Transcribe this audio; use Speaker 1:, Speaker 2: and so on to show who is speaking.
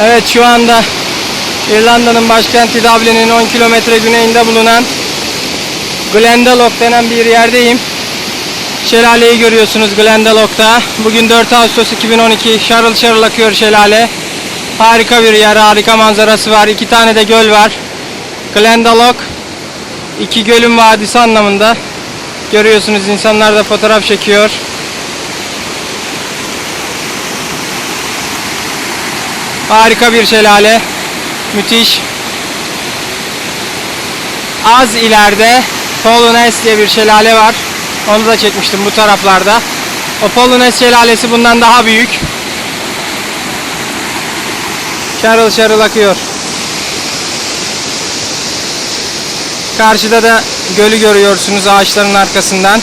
Speaker 1: Evet şu anda İrlanda'nın başkenti Dublin'in 10 kilometre güneyinde bulunan Glendalough denen bir yerdeyim. Şelaleyi görüyorsunuz Glendalough'ta. Bugün 4 Ağustos 2012 şarıl şarıl akıyor şelale. Harika bir yer, harika manzarası var. İki tane de göl var. Glendalough iki gölün vadisi anlamında. Görüyorsunuz insanlar da fotoğraf çekiyor. Harika bir şelale. Müthiş. Az ileride Polonez diye bir şelale var. Onu da çekmiştim bu taraflarda. O Polonez şelalesi bundan daha büyük. Şarıl şarıl akıyor. Karşıda da gölü görüyorsunuz ağaçların arkasından.